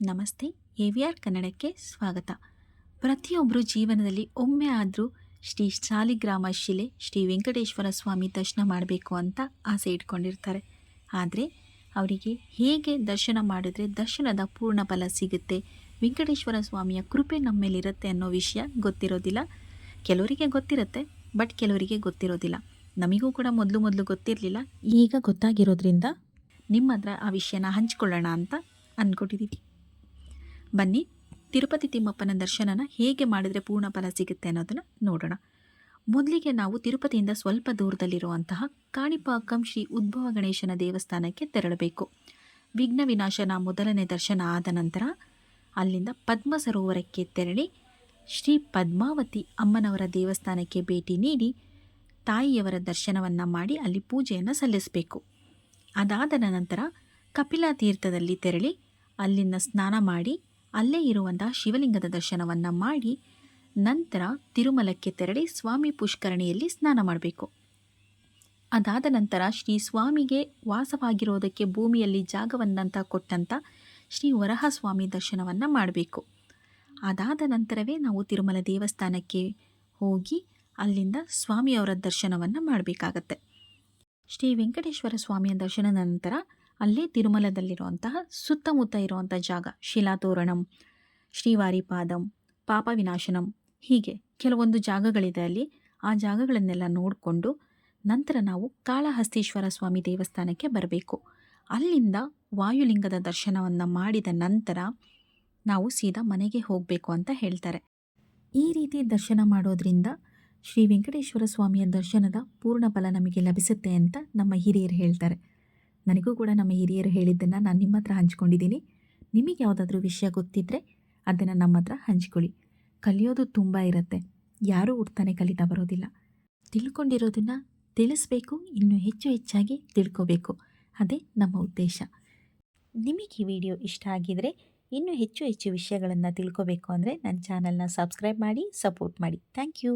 ನಮಸ್ತೆ, A we are ಕನ್ನಡಕ್ಕೆ ಸ್ವಾಗತ. ಪ್ರತಿಯೊಬ್ಬರು ಜೀವನದಲ್ಲಿ ಒಮ್ಮೆ ಆದರೂ ಶ್ರೀ ಶಾಲಿಗ್ರಾಮ ಶಿಲೆ ಶ್ರೀ ವೆಂಕಟೇಶ್ವರ ಸ್ವಾಮಿ ದರ್ಶನ ಮಾಡಬೇಕು ಅಂತ ಆಸೆ ಇಟ್ಕೊಂಡಿರ್ತಾರೆ. ಆದರೆ ಅವರಿಗೆ ಹೇಗೆ ದರ್ಶನ ಮಾಡಿದ್ರೆ ದರ್ಶನದ ಪೂರ್ಣ ಫಲ ಸಿಗುತ್ತೆ, ವೆಂಕಟೇಶ್ವರ ಸ್ವಾಮಿಯ ಕೃಪೆ ನಮ್ಮ ಮೇಲಿರುತ್ತೆ ಅನ್ನೋ ವಿಷಯ ಗೊತ್ತಿರೋದಿಲ್ಲ. ಕೆಲವರಿಗೆ ಗೊತ್ತಿರುತ್ತೆ, ಬಟ್ ಕೆಲವರಿಗೆ ಗೊತ್ತಿರೋದಿಲ್ಲ. ನಮಗೂ ಕೂಡ ಮೊದಲು ಮೊದಲು ಗೊತ್ತಿರಲಿಲ್ಲ, ಈಗ ಗೊತ್ತಾಗಿರೋದ್ರಿಂದ ನಿಮ್ಮ ಹತ್ರ ಆ ವಿಷಯನ ಹಂಚ್ಕೊಳ್ಳೋಣ ಅಂತ ಅಂದ್ಕೊಂಡಿದ್ದೀವಿ ಬನ್ನಿ. ತಿರುಪತಿ ತಿಮ್ಮಪ್ಪನ ದರ್ಶನನ ಹೇಗೆ ಮಾಡಿದರೆ ಪೂರ್ಣ ಫಲ ಸಿಗುತ್ತೆ ಅನ್ನೋದನ್ನು ನೋಡೋಣ. ಮೊದಲಿಗೆ ನಾವು ತಿರುಪತಿಯಿಂದ ಸ್ವಲ್ಪ ದೂರದಲ್ಲಿರುವಂತಹ ಕಾಣಿಪಾಕಂ ಶ್ರೀ ಉದ್ಭವ ಗಣೇಶನ ದೇವಸ್ಥಾನಕ್ಕೆ ತೆರಳಬೇಕು. ವಿಘ್ನ ವಿನಾಶನ ಮೊದಲನೇ ದರ್ಶನ ಆದ ನಂತರ ಅಲ್ಲಿಂದ ಪದ್ಮ ಸರೋವರಕ್ಕೆ ತೆರಳಿ ಶ್ರೀ ಪದ್ಮಾವತಿ ಅಮ್ಮನವರ ದೇವಸ್ಥಾನಕ್ಕೆ ಭೇಟಿ ನೀಡಿ ತಾಯಿಯವರ ದರ್ಶನವನ್ನು ಮಾಡಿ ಅಲ್ಲಿ ಪೂಜೆಯನ್ನು ಸಲ್ಲಿಸಬೇಕು. ಅದಾದ ನಂತರ ಕಪಿಲಾ ತೀರ್ಥದಲ್ಲಿ ತೆರಳಿ ಅಲ್ಲಿನ ಸ್ನಾನ ಮಾಡಿ ಅಲ್ಲೇ ಇರುವಂಥ ಶಿವಲಿಂಗದ ದರ್ಶನವನ್ನು ಮಾಡಿ ನಂತರ ತಿರುಮಲಕ್ಕೆ ತೆರಳಿ ಸ್ವಾಮಿ ಪುಷ್ಕರಣಿಯಲ್ಲಿ ಸ್ನಾನ ಮಾಡಬೇಕು. ಅದಾದ ನಂತರ ಶ್ರೀ ಸ್ವಾಮಿಗೆ ವಾಸವಾಗಿರೋದಕ್ಕೆ ಭೂಮಿಯಲ್ಲಿ ಜಾಗವನ್ನಂತ ಕೊಟ್ಟಂಥ ಶ್ರೀ ವರಹ ಸ್ವಾಮಿ ದರ್ಶನವನ್ನು ಮಾಡಬೇಕು. ಅದಾದ ನಂತರವೇ ನಾವು ತಿರುಮಲ ದೇವಸ್ಥಾನಕ್ಕೆ ಹೋಗಿ ಅಲ್ಲಿಂದ ಸ್ವಾಮಿಯವರ ದರ್ಶನವನ್ನು ಮಾಡಬೇಕಾಗತ್ತೆ. ಶ್ರೀ ವೆಂಕಟೇಶ್ವರ ಸ್ವಾಮಿಯ ದರ್ಶನದ ನಂತರ ಅಲ್ಲೇ ತಿರುಮಲದಲ್ಲಿರುವಂತಹ ಸುತ್ತಮುತ್ತ ಇರುವಂಥ ಜಾಗ, ಶಿಲಾತೋರಣಂ, ಶ್ರೀವಾರಿಪಾದಂ, ಪಾಪ ವಿನಾಶನಂ, ಹೀಗೆ ಕೆಲವೊಂದು ಜಾಗಗಳಿದೆ ಅಲ್ಲಿ. ಆ ಜಾಗಗಳನ್ನೆಲ್ಲ ನೋಡಿಕೊಂಡು ನಂತರ ನಾವು ಕಾಳಹಸ್ತೀಶ್ವರ ಸ್ವಾಮಿ ದೇವಸ್ಥಾನಕ್ಕೆ ಬರಬೇಕು. ಅಲ್ಲಿಂದ ವಾಯುಲಿಂಗದ ದರ್ಶನವನ್ನು ಮಾಡಿದ ನಂತರ ನಾವು ಸೀದಾ ಮನೆಗೆ ಹೋಗಬೇಕು ಅಂತ ಹೇಳ್ತಾರೆ. ಈ ರೀತಿ ದರ್ಶನ ಮಾಡೋದ್ರಿಂದ ಶ್ರೀ ವೆಂಕಟೇಶ್ವರ ಸ್ವಾಮಿಯ ದರ್ಶನದ ಪೂರ್ಣ ಫಲ ನಮಗೆ ಲಭಿಸುತ್ತೆ ಅಂತ ನಮ್ಮ ಹಿರಿಯರು ಹೇಳ್ತಾರೆ. ನನಗೂ ಕೂಡ ನಮ್ಮ ಹಿರಿಯರು ಹೇಳಿದ್ದನ್ನು ನಾನು ನಿಮ್ಮ ಹತ್ರ ಹಂಚ್ಕೊಂಡಿದ್ದೀನಿ. ನಿಮಗೆ ಯಾವುದಾದ್ರೂ ವಿಷಯ ಗೊತ್ತಿದ್ದರೆ ಅದನ್ನು ನಮ್ಮ ಹತ್ರ ಹಂಚ್ಕೊಳ್ಳಿ. ಕಲಿಯೋದು ತುಂಬ ಇರುತ್ತೆ. ಯಾರೂ ಹುಡ್ತಾನೆ ಕಲಿತಾ ಬರೋದಿಲ್ಲ. ತಿಳ್ಕೊಂಡಿರೋದನ್ನು ತಿಳಿಸ್ಬೇಕು, ಇನ್ನೂ ಹೆಚ್ಚು ಹೆಚ್ಚಾಗಿ ತಿಳ್ಕೋಬೇಕು. ಅದೇ ನಮ್ಮ ಉದ್ದೇಶ. ನಿಮಗೆ ಈ ವಿಡಿಯೋ ಇಷ್ಟ ಆಗಿದರೆ ಇನ್ನೂ ಹೆಚ್ಚು ಹೆಚ್ಚು ವಿಷಯಗಳನ್ನು ತಿಳ್ಕೋಬೇಕು ಅಂದರೆ ನನ್ನ ಚಾನಲ್ನ ಸಬ್ಸ್ಕ್ರೈಬ್ ಮಾಡಿ, ಸಪೋರ್ಟ್ ಮಾಡಿ. Thank you.